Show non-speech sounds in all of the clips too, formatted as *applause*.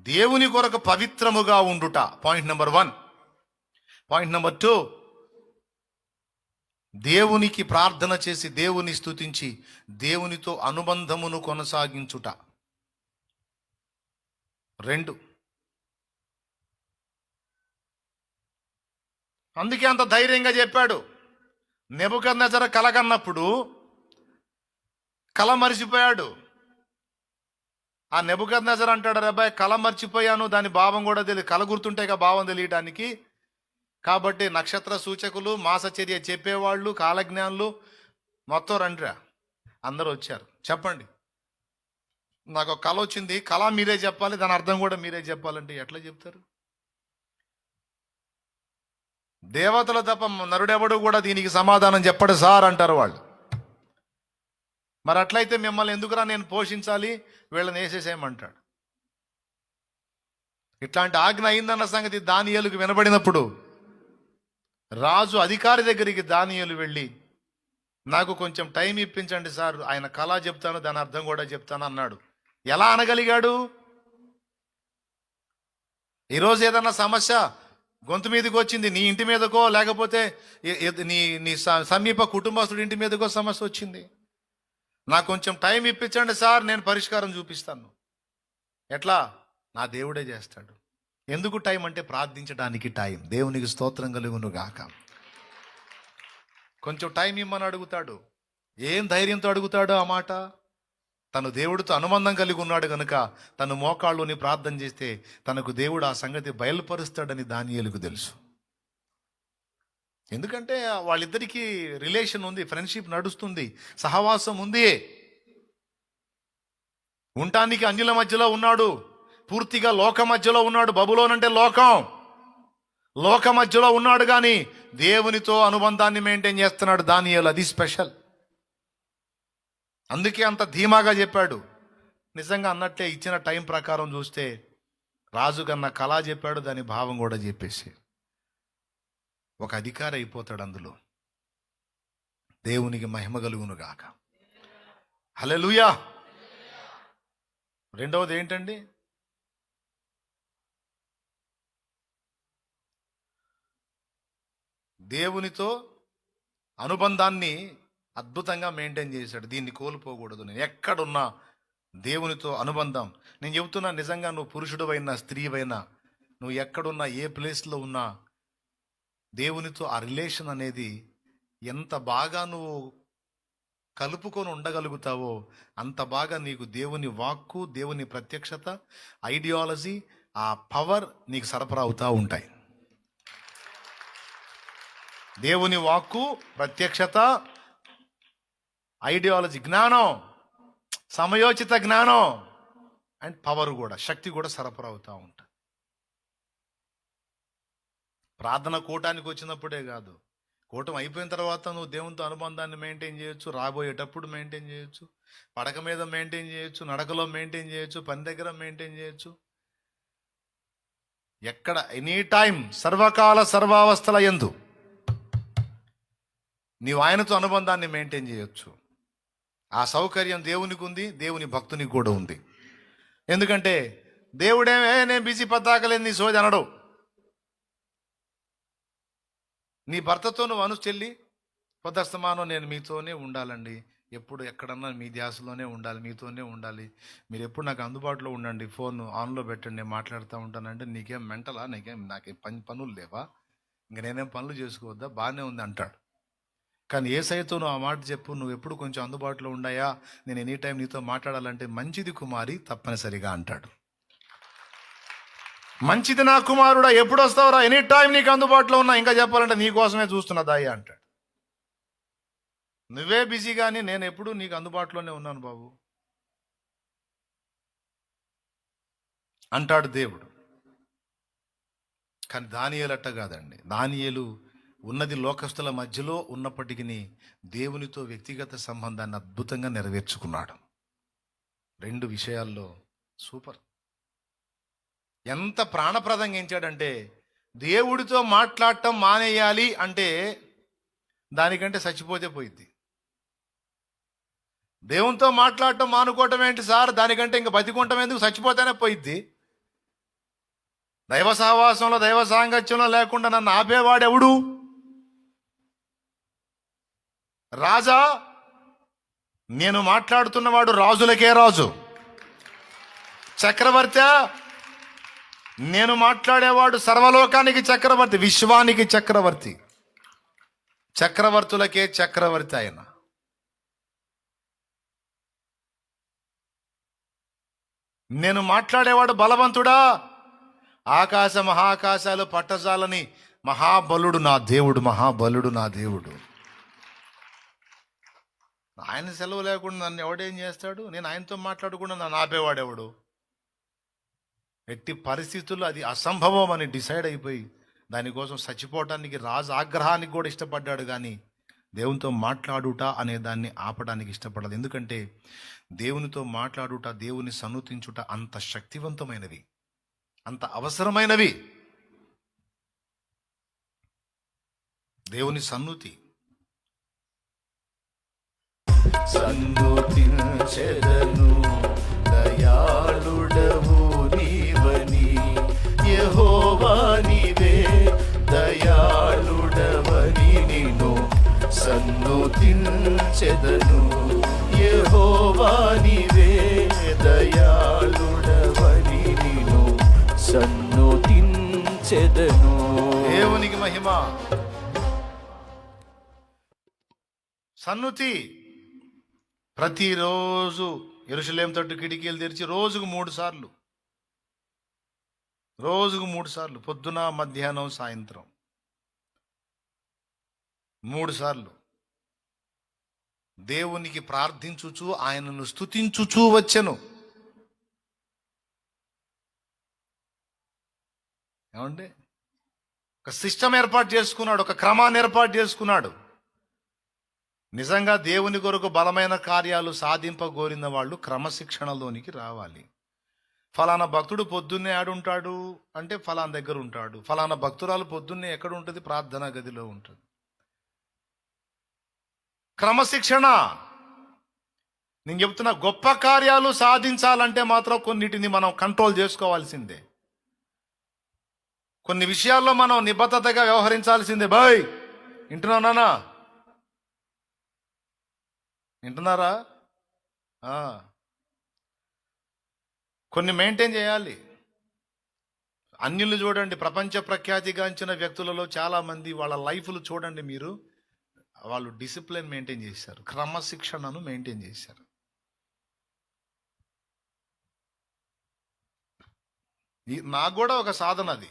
దేవుని కొరకు పవిత్రముగా ఉండుట. Point number one point number two దేవునికి ప్రార్థన చేసి దేవుని స్తుతించి దేవునితో అనుబంధమును కొనసాగించుట. రెండు. అందుకే అంత ధైర్యంగా చెప్పాడు. నెబుకన్నెజర కలగన్నప్పుడు కల మరిచిపోయాడు ఆ నెబుకన్నెజర్ అంటాడు అబ్బాయి కళ మర్చిపోయాను దాని భావం కూడా తెలియదు కల గుర్తుంటేగా భావం తెలియడానికి కాబట్టి నక్షత్ర సూచకులు మాసచర్య చెప్పేవాళ్ళు కాలజ్ఞానులు మొత్తం రండిరా అందరూ వచ్చారు. చెప్పండి. నాకు ఒక కళ వచ్చింది. కళ మీరే చెప్పాలి దాని అర్థం కూడా మీరే చెప్పాలంటే ఎట్లా చెప్తారు? దేవతల తప్ప నరుడెవడు కూడా దీనికి సమాధానం చెప్పడు సార్ అంటారు వాళ్ళు. మరి అట్లయితే మిమ్మల్ని ఎందుకురా నేను పోషించాలి? వీళ్ళని వేసేసేయమంటాడు. ఇట్లాంటి ఆజ్ఞ అయిందన్న సంగతి దానియేలుకు వినబడినప్పుడు రాజు అధికారి దగ్గరికి దానియలు వెళ్ళి నాకు కొంచెం టైం ఇప్పించండి సార్ ఆయన కళ చెప్తాను దాని అర్థం కూడా చెప్తాను అన్నాడు. ఎలా అనగలిగాడు? ఈరోజు ఏదన్నా సమస్య గొంతు మీదకి వచ్చింది నీ ఇంటి మీదకో లేకపోతే నీ నీ స- సమీప కుటుంబస్తుడి ఇంటి మీదకో సమస్య వచ్చింది? నాకు కొంచెం టైం ఇప్పించండి సార్ నేను పరిష్కారం చూపిస్తాను. ఎట్లా? నా దేవుడే చేస్తాడు. ఎందుకు టైం అంటే ప్రార్థించడానికి టైం. దేవునికి స్తోత్రం కలుగును గాక కొంచెం టైం ఇమ్మని అడుగుతాడు. ఏం ధైర్యంతో అడుగుతాడు ఆ మాట? తను దేవుడితో అనుబంధం కలిగి ఉన్నాడు కనుక తను మోకాళ్ళుని ప్రార్థన చేస్తే తనకు దేవుడు ఆ సంగతి బయలుపరుస్తాడని దానియలకు తెలుసు. ఎందుకంటే వాళ్ళిద్దరికీ రిలేషన్ ఉంది ఫ్రెండ్షిప్ నడుస్తుంది సహవాసం ఉంది. ఉండటానికి అన్యుల మధ్యలో ఉన్నాడు పూర్తిగా లోక మధ్యలో ఉన్నాడు బబులోనంటే లోకం. లోక మధ్యలో ఉన్నాడు కానీ దేవునితో అనుబంధాన్ని మెయింటైన్ చేస్తున్నాడు దానియేలు అది స్పెషల్ అందుకే అంత ధీమాగా చెప్పాడు. నిజంగా అన్నట్లే ఇచ్చిన టైం ప్రకారం చూస్తే రాజు కన్నా కళ చెప్పాడు దాని భావం కూడా చెప్పేసి. ఒక అధికారి అయిపోతాడు అందులో. దేవునికి మహిమ కలుగును గాక. లూయా రెండవది ఏంటండి? దేవునితో అనుబంధాన్ని అద్భుతంగా మెయింటైన్ చేశాడు. దీన్ని కోల్పోకూడదు నేను. ఎక్కడున్నా దేవునితో అనుబంధం. నేను చెబుతున్నా నిజంగా నువ్వు పురుషుడువైనా స్త్రీవైనా నువ్వు ఎక్కడున్నా ఏ ప్లేస్లో ఉన్నా దేవునితో ఆ రిలేషన్ అనేది ఎంత బాగా నువ్వు కలుపుకొని ఉండగలుగుతావో అంత బాగా నీకు దేవుని వాక్కు దేవుని ప్రత్యక్షత ఐడియాలజీ ఆ పవర్ నీకు సరఫరా అవుతూ ఉంటాయి. దేవుని వాక్కు ప్రత్యక్షత ఐడియాలజీ జ్ఞానం సమయోచిత జ్ఞానం అండ్ పవర్ కూడా శక్తి కూడా సరఫరా అవుతూ ఉంటుంది ప్రార్థన కూటానికి వచ్చినప్పుడే కాదు. కూటం అయిపోయిన తర్వాత నువ్వు దేవునితో అనుబంధాన్ని మెయింటైన్ చేయొచ్చు రాబోయేటప్పుడు మెయింటైన్ చేయొచ్చు పడక మీద మెయింటైన్ చేయొచ్చు నడకలో మెయింటైన్ చేయొచ్చు పని దగ్గర మెయింటైన్ చేయొచ్చు. ఎక్కడ ఎనీ టైం సర్వకాల సర్వావస్థల ఎందు నీవు ఆయనతో అనుబంధాన్ని మెయింటైన్ చేయొచ్చు. ఆ సౌకర్యం దేవునికి ఉంది దేవుని భక్తునికి కూడా ఉంది. ఎందుకంటే దేవుడేమే నేను బిజీ పతాకలేని నీ సోది అనడు నీ భర్తతో నువ్వు అను చెల్లి పొద్దస్తమానం నేను మీతోనే ఉండాలండి. ఎప్పుడు ఎక్కడన్నా మీ ధ్యాసలోనే ఉండాలి మీతోనే ఉండాలి. మీరు ఎప్పుడు నాకు అందుబాటులో ఉండండి. ఫోన్ ఆన్లో పెట్టండి నేను మాట్లాడుతూ ఉంటానంటే నీకేం మెంటలా నీకేం నాకేం పని పనులు లేవా? ఇంక నేనేం పనులు చేసుకోవద్దా? బాగానే ఉంది అంటాడు. కానీ ఏ సైతో నువ్వు ఆ మాట చెప్పు నువ్వు ఎప్పుడు కొంచెం అందుబాటులో ఉండాయా? నేను ఎనీ టైం నీతో మాట్లాడాలంటే మంచిది కుమారి తప్పనిసరిగా అంటాడు. మంచిది నా కుమారుడా ఎప్పుడు వస్తావురా ఎనీ టైం నీకు అందుబాటులో ఉన్నా ఇంకా చెప్పాలంటే నీకోసమే చూస్తున్నా దాయ్య అంటాడు. నువ్వే బిజీ కానీ నేను ఎప్పుడు నీకు అందుబాటులోనే ఉన్నాను బాబు. అంటాడు దేవుడు. కానీ దానియలు అట్ట కాదండి. దానియేలు ఉన్నది లోకస్తుల మధ్యలో ఉన్నప్పటికీ దేవునితో వ్యక్తిగత సంబంధాన్ని అద్భుతంగా నెరవేర్చుకున్నాడు. రెండు విషయాల్లో సూపర్. ఎంత ప్రాణప్రదంగా ఎంచాడంటే దేవుడితో మాట్లాడటం మానేయాలి అంటే దానికంటే చచ్చిపోతే పోయిద్ది. దేవునితో మాట్లాడటం మానుకోవటం ఏంటి సార్? దానికంటే ఇంకా బతికుంటాం ఎందుకు? చచ్చిపోతేనే పోయిద్ది. దైవ సహవాసంలో దైవ సాంగత్యంలో లేకుండా నన్ను ఆపేవాడెవడు? రాజా నేను మాట్లాడుతున్నవాడు రాజులకే రాజు. చక్రవర్తి నేను మాట్లాడేవాడు సర్వలోకానికి చక్రవర్తి విశ్వానికి చక్రవర్తి. చక్రవర్తులకే చక్రవర్తి ఆయన. నేను మాట్లాడేవాడు బలవంతుడా? ఆకాశ మహాకాశాలు పట్టజాలని మహాబలుడు నా దేవుడు మహాబలుడు నా దేవుడు. ఆయన సెలవు లేకుండా నన్ను ఎవడేం చేస్తాడు? నేను ఆయనతో మాట్లాడకుండా నన్ను ఆపేవాడెవడు? ఎట్టి పరిస్థితుల్లో అది అసంభవం అని డిసైడ్ అయిపోయి దానికోసం చచ్చిపోవటానికి రాజు ఆగ్రహానికి కూడా ఇష్టపడ్డాడు కానీ దేవునితో మాట్లాడుట అనే దాన్ని ఆపడానికి ఇష్టపడదు ఎందుకంటే దేవునితో మాట్లాడుట దేవుని సన్నుతించుట అంత శక్తివంతమైనవి. అంత అవసరమైనవి. దేవుని సన్నుతి. సన్నుతించెదను సన్నుతించెదను యెహోవా నీవే నిను నిన్ను సన్నుతించెదను దేవునికి మహిమ. సన్నుతి ప్రతిరోజు ఎరుసలేం తట్టు కిటికీలు తెరిచి రోజుకు మూడు సార్లు. రోజుకు మూడు సార్లు పొద్దున మధ్యాహ్నం సాయంత్రం. మూడు సార్లు. దేవునికి ప్రార్థించుచు ఆయనను స్తుతించుచూ వచ్చెను. ఏమండి? ఒక సిస్టమ్ ఏర్పాటు చేసుకున్నాడు ఒక క్రమాన్ని ఏర్పాటు చేసుకున్నాడు. నిజంగా దేవుని కొరకు బలమైన కార్యాలు సాధింపగోరిన వాళ్ళు క్రమశిక్షణలోనికి రావాలి. ఫలానా భక్తుడు పొద్దున్నే ఆడుంటాడు అంటే ఫలానా దగ్గర ఉంటాడు. ఫలానా భక్తురాలు పొద్దున్నే ఎక్కడ ఉంటుంది? ప్రార్థనా గదిలో ఉంటుంది. క్రమశిక్షణ. నేను చెప్తున్నా గొప్ప కార్యాలు సాధించాలంటే మాత్రం కొన్నిటిని మనం కంట్రోల్ చేసుకోవాల్సిందే. కొన్ని విషయాల్లో మనం నిబద్ధతగా వ్యవహరించాల్సిందే. బాయ్! వింటున్నానా వింటున్నారా? కొన్ని మెయింటైన్ చేయాలి. అన్యులు చూడండి. ప్రపంచ ప్రఖ్యాతిగాంచిన వ్యక్తులలో చాలామంది వాళ్ళ లైఫ్లు చూడండి మీరు. వాళ్ళు డిసిప్లిన్ మెయింటైన్ చేశారు. క్రమశిక్షణను మెయింటైన్ చేశారు. నాకు కూడా ఒక సాధన అది.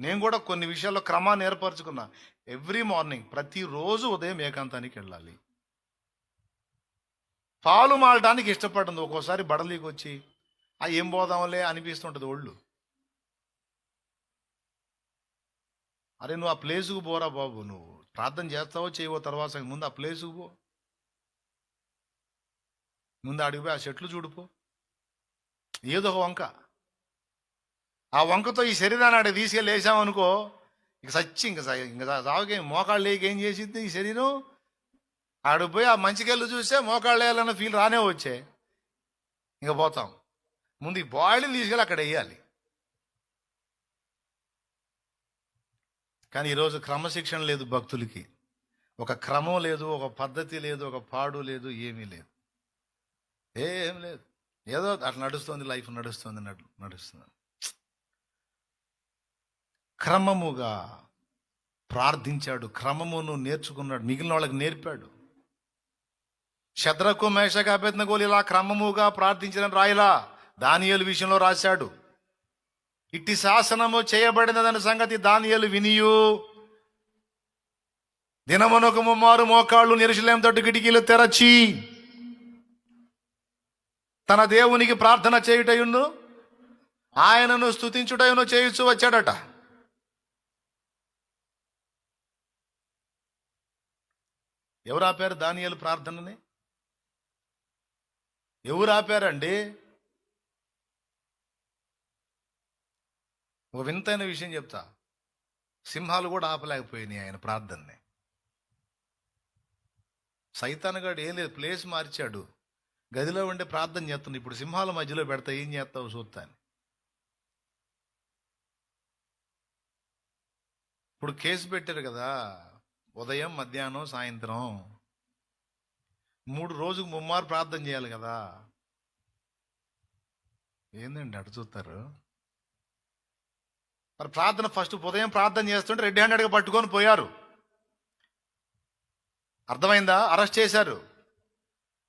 నేను కూడా కొన్ని విషయాల్లో క్రమాన్ని ఏర్పరచుకున్నా. ఎవ్రీ మార్నింగ్ ప్రతిరోజు ఉదయం ఏకాంతానికి వెళ్ళాలి. పాలు మారడానికి ఇష్టపడుతుంది. ఒక్కోసారి బడలీకి వచ్చి ఆ ఏం పోదాంలే? అనిపిస్తుంటుంది ఒళ్ళు. అరే నువ్వు ఆ ప్లేసుకు పోరా బాబు నువ్వు. ప్రార్థన చేస్తావో చేయవో తర్వాత ముందు ఆ ప్లేసుకు పో. ముందు అడిగిపోయి ఆ చెట్లు చూడుపో ఏదో ఒక వంక. ఆ వంకతో ఈ శరీరాన్ని ఆడ తీసుకెళ్ళి వేసామనుకో ఇక సచ్చి ఇంక ఇంకా ఇంక సాగుకే మోకాళ్ళు లేక ఏం చేసింది ఈ శరీరం? ఆడికి పోయి ఆ మంచికెళ్ళు చూస్తే మోకాళ్ళు వేయాలన్న ఫీల్ రానే వచ్చే. ఇంక పోతాం. ముందు ఈ బాడీని తీసుకెళ్ళి అక్కడ వేయాలి. కానీ ఈరోజు క్రమశిక్షణ లేదు భక్తులకి. ఒక క్రమం లేదు ఒక పద్ధతి లేదు ఒక పాడు లేదు ఏమీ లేదు. ఏం లేదు. ఏదో అట్లా నడుస్తుంది లైఫ్ నడుస్తుంది నడుస్తుంది. క్రమముగా ప్రార్థించాడు క్రమమును నేర్చుకున్నాడు మిగిలిన వాళ్ళకి నేర్పాడు. శద్రకు అభ్యర్థన గోలు ఇలా క్రమముగా ప్రార్థించిన రాయిలా. దానియలు విషయంలో రాశాడు. ఇట్టి శాసనము చేయబడినదని సంగతి దానియలు వినియు. దినమునొక ముమ్మారు మోకాళ్ళు నిరుశలేం తట్టు కిటికీలు తెరచి. తన దేవునికి ప్రార్థన చేయుటయును ఆయనను స్తుతించుటయును చేయుచు వచ్చాడట. ఎవరు ఆపారు దానియాలు ప్రార్థనని? ఎవరు ఆపారండి ఒక వింతైన విషయం చెప్తా. సింహాలు కూడా ఆపలేకపోయినాయి ఆయన ప్రార్థనని. సైతానగాడు ఏం లేదు ప్లేస్ మార్చాడు. గదిలో ఉండే ప్రార్థన చేస్తుంది. ఇప్పుడు సింహాల మధ్యలో పెడతా ఏం చేస్తావు చూస్తాను ఇప్పుడు కేసు పెట్టారు కదా ఉదయం మధ్యాహ్నం సాయంత్రం. మూడు రోజుకు ముమ్మారు ప్రార్థన చేయాలి కదా. ఏందండి అటు చూస్తారు మరి ప్రార్థన ఫస్ట్ ఉదయం ప్రార్థన చేస్తుంటే రెడ్ హ్యాండెడ్గా పట్టుకొని పోయారు. అర్థమైందా? అరెస్ట్ చేశారు.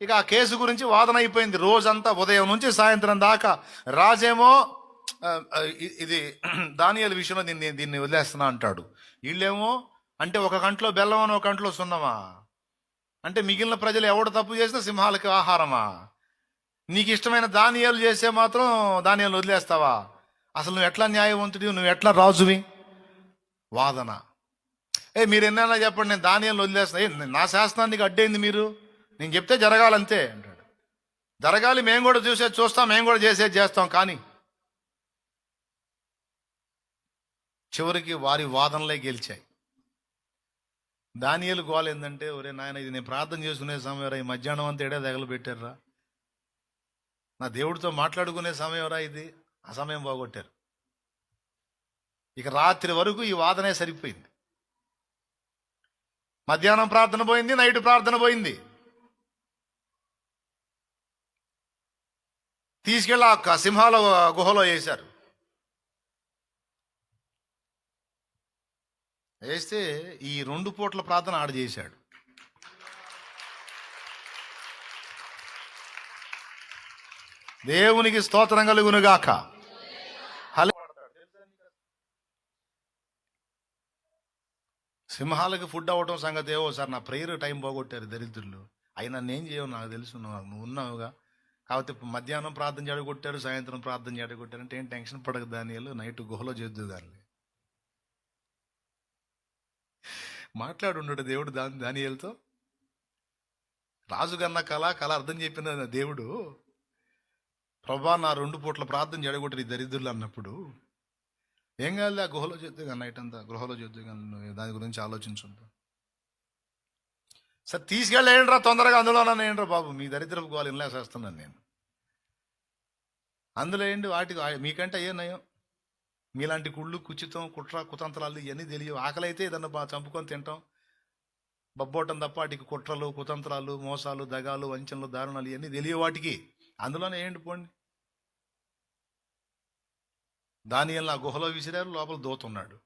ఇక ఆ కేసు గురించి వాదన అయిపోయింది. రోజంతా ఉదయం నుంచి సాయంత్రం దాకా. రాజేమో ఇది *clears throat* దానియాల విషయంలో దీన్ని దీన్ని వదిలేస్తున్నా అంటాడు. వీళ్ళేమో అంటే ఒక కంట్లో బెల్లం అని ఒక కంట్లో సున్నమా? అంటే మిగిలిన ప్రజలు ఎవడు తప్పు చేసినా సింహాలకి ఆహారమా? నీకు ఇష్టమైన దానియాలు చేస్తే మాత్రం దానియాలు వదిలేస్తావా? అసలు నువ్వు ఎట్లా న్యాయవంతుడివి? నువ్వు ఎట్లా రాజువి? వాదన. ఏ మీరు ఎన్నైనా చెప్పండి నేను దానియాలు వదిలేస్తా. ఏ, నా శాస్త్రానికి అడ్డైంది మీరు? నేను చెప్తే జరగాలంతే అంటాడు. జరగాలి మేము కూడా చూసేది చూస్తాం మేము కూడా చేసేది చేస్తాం కానీ చివరికి వారి వాదనలే గెలిచాయి. దానియలు గోల్ ఏంటంటే ఒరే నాయన ఇది నేను ప్రార్థన చేసుకునే సమయం ఈ మధ్యాహ్నం అంతా ఏడే తగలబెట్టారా నా దేవుడితో మాట్లాడుకునే సమయం రా ఇది. ఆ సమయం ఇక రాత్రి వరకు ఈ వాదనే సరిపోయింది మధ్యాహ్నం ప్రార్థన పోయింది నైట్ ప్రార్థన పోయింది. తీసుకెళ్ళి ఆ సింహాల గుహలో వేశారు. వేస్తే ఈ రెండు పూట్ల ప్రార్థన ఆడ చేశాడు. దేవునికి స్తోత్రం కలుగునుగాక. సింహాలకు ఫుడ్ అవ్వటం సంగతి ఏవో సార్ నా ప్రేయర్ టైం పోగొట్టారు దరిద్రులు. అయినా నేను చేయవు నాకు తెలుసు నువ్వు నువ్వు ఉన్నావుగా. కాకపోతే ఇప్పుడు మధ్యాహ్నం ప్రార్థన చెడగొట్టారు సాయంత్రం ప్రార్థన చెడగొట్టారు అంటే ఏం టెన్షన్ పడక దానియాలు నైట్ గుహలో చేద్దు కానీ మాట్లాడుండడు దేవుడు దాని దానియాలతో. రాజు కన్న కళ కళ అర్థం చెప్పిన దేవుడు ప్రభా నా రెండు పూట్ల ప్రార్థన చెడగొట్టి ఈ దరిద్రులు అన్నప్పుడు. ఏం కాదు ఆ గుహలో చేద్దు కానీ నైట్ అంతా. గృహలో చేద్దు కానీ నువ్వు దాని గురించి ఆలోచించొద్దు సార్ తీసుకెళ్ళేయండి రా తొందరగా అందులో ఏంట్రా బాబు. మీ దరిద్రపు గోలు ఇలా చేస్తున్నాను నేను. అందులో ఏంటి వాటికి మీకంటే ఏ నయం? మీలాంటి కుళ్ళు కుచితం కుట్ర కుతంత్రాలు ఇవన్నీ తెలియవు. ఆకలి అయితే ఏదన్నా బాగా చంపుకొని తింటాం. బొబ్బోటం తప్ప వాటికి కుట్రలు కుతంత్రాలు మోసాలు దగాలు వంచనలు దారుణాలు ఇవన్నీ తెలియవు వాటికి. అందులోనే ఏంటి పోండి? దానియల్ ఆ గుహలో విసిరారు లోపల దోతున్నాడు.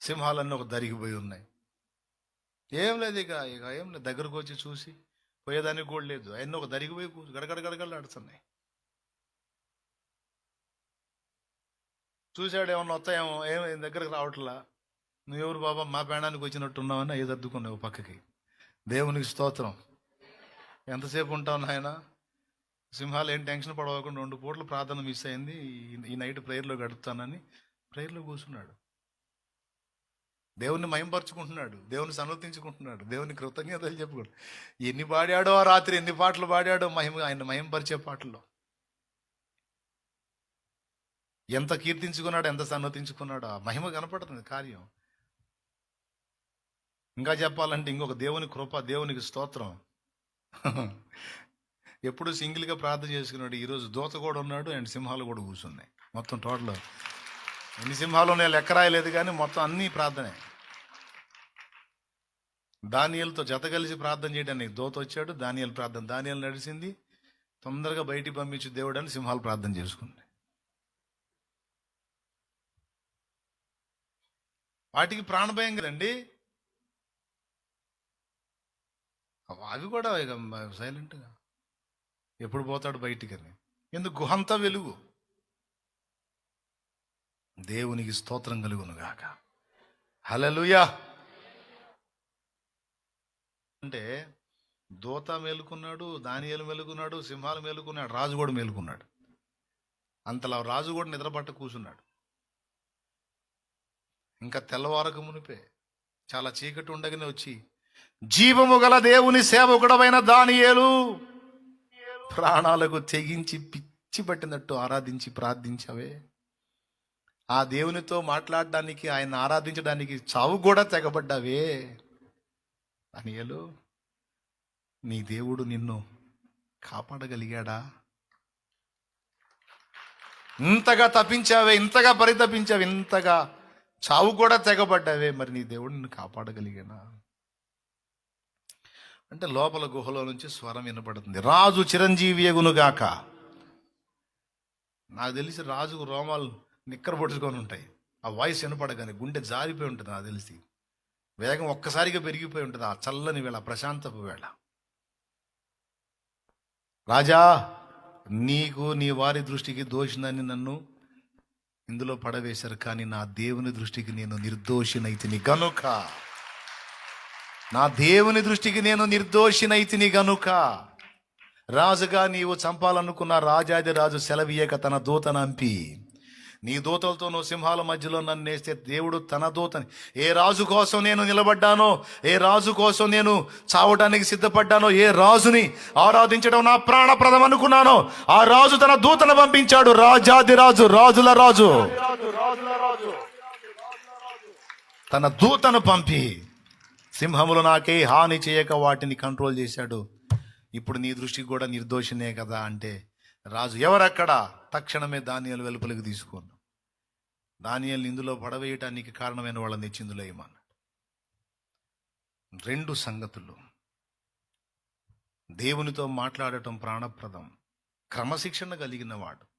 సింహాలన్నీ ఒక దరిగిపోయి ఉన్నాయి. ఏం లేదు ఇక ఇక ఏం లేదు దగ్గరకు వచ్చి చూసి పోయేదానికి కూడా లేదు. అవన్నీ ఒక దరిగిపోయి గడగడ గడగడలు ఆడుతున్నాయి. చూశాడు ఏమన్నా వస్తాయేమో ఏం దగ్గరకు రావట్లా? నువ్వెవరు బాబా? మా పేడానికి వచ్చినట్టున్నావని అయ్యి సర్దుకున్నావు పక్కకి. దేవునికి స్తోత్రం. ఎంతసేపు ఉంటావు నాయనా? సింహాలు ఏం టెన్షన్ పడవకుండా రెండు పూటలు ప్రార్థన మిస్ అయింది. ఈ- నైట్ ప్రేయర్లో గడుపుతానని ప్రేయర్లో కూర్చున్నాడు. దేవుణ్ణి మయంపరుచుకుంటున్నాడు. దేవుని సమర్థించుకుంటున్నాడు దేవుని కృతజ్ఞతలు చెప్పుకోడు ఎన్ని పాడాడో ఆ రాత్రి ఎన్ని పాటలు పాడాడో మహిమ ఆయన మయంపరిచే పాటల్లో. ఎంత కీర్తించుకున్నాడు ఎంత సన్నతించుకున్నాడు ఆ మహిమ కనపడుతుంది కార్యం. ఇంకా చెప్పాలంటే ఇంకొక దేవుని కృప దేవునికి స్తోత్రం. ఎప్పుడు సింగిల్గా ప్రార్థన చేసుకున్నాడు ఈరోజు దోత కూడా ఉన్నాడు అండ్ సింహాలు కూడా కూర్చున్నాయి. మొత్తం టోటల్ ఎన్ని సింహాలు ఉన్నాయో లెక్క రాయలేదు కానీ మొత్తం అన్నీ ప్రార్థనే. దానియలతో జత కలిసి ప్రార్థన చేయడానికి దోత వచ్చాడు. దానియల్ ప్రార్థన దానియల్ నడిచింది. తొందరగా బయటికి పంపించి దేవుడు అని సింహాలు ప్రార్థన చేసుకుంది వాటికి ప్రాణభయం కదండి. అవి కూడా ఇక సైలెంట్గా ఎప్పుడు పోతాడు బయటికని? ఎందుకు? గుహంతా వెలుగు. దేవునికి స్తోత్రం కలుగును గాక హలలుయా అంటే దోత మేలుకున్నాడు దానియలు మేలుకున్నాడు సింహాలు మేలుకున్నాడు రాజు కూడా మేలుకున్నాడు. అంతలా రాజు కూడా నిద్రపట్ట కూర్చున్నాడు. ఇంకా తెల్లవారకు మునిపే చాలా చీకటి ఉండగానే వచ్చి జీవము గల దేవుని సేవకుడమైన దానియేలు ప్రాణాలకు తెగించి పిచ్చి పట్టినట్టు ఆరాధించి ప్రార్థించావే. ఆ దేవునితో మాట్లాడడానికి ఆయన ఆరాధించడానికి చావు కూడా తెగబడ్డావే. అనియలు నీ దేవుడు నిన్ను కాపాడగలిగాడా? ఇంతగా తప్పించావే ఇంతగా పరితపించావే ఇంతగా చావు కూడా తెగబడ్డావే. మరి నీ దేవుడు నిన్ను కాపాడగలిగానా అంటే లోపల గుహలో నుంచి స్వరం వినపడుతుంది. రాజు చిరంజీవి ఎగునుగాక నాకు తెలిసి రాజుకు రోమాలు నిక్కర పొడుచుకొని ఉంటాయి. ఆ వాయిస్ వినపడగానే గుండె జారిపోయి ఉంటుంది నాకు తెలిసి. వేగం ఒక్కసారిగా పెరిగిపోయి ఉంటుంది ఆ చల్లని వేళ ప్రశాంతపు వేళ. రాజా నీకు నీ వారి దృష్టికి దోషినని నన్ను ఇందులో పడవేశారు కానీ నా దేవుని దృష్టికి నేను నిర్దోషినైతిని గనుక. నా దేవుని దృష్టికి నేను నిర్దోషినైతిని గనుక. రాజుగా నీవు చంపాలనుకున్న రాజాది రాజు సెలవీయక తన దూతను అంపి నీ దూతలతో నువ్వు సింహాల మధ్యలో నన్ను వేస్తే దేవుడు తన దూతని. ఏ రాజు కోసం నేను నిలబడ్డానో ఏ రాజు కోసం నేను చావడానికి సిద్ధపడ్డానో ఏ రాజుని ఆరాధించడం నా ప్రాణప్రదం అనుకున్నానో ఆ రాజు తన దూతను పంపించాడు. రాజాది రాజు రాజుల రాజు. తన దూతను పంపి. సింహములు నాకే హాని చేయక వాటిని కంట్రోల్ చేశాడు. ఇప్పుడు నీ దృష్టికి కూడా నిర్దోషినే కదా అంటే రాజు ఎవరక్కడ? తక్షణమే ధాన్యాలు వెలుపలికి తీసుకోను. ధాన్యాలు ఇందులో పడవేయటానికి కారణమైన వాళ్ళని తెచ్చి ఏమన్నాడు. రెండు సంగతులు. దేవునితో మాట్లాడటం ప్రాణప్రదం. క్రమశిక్షణ కలిగిన వాడు.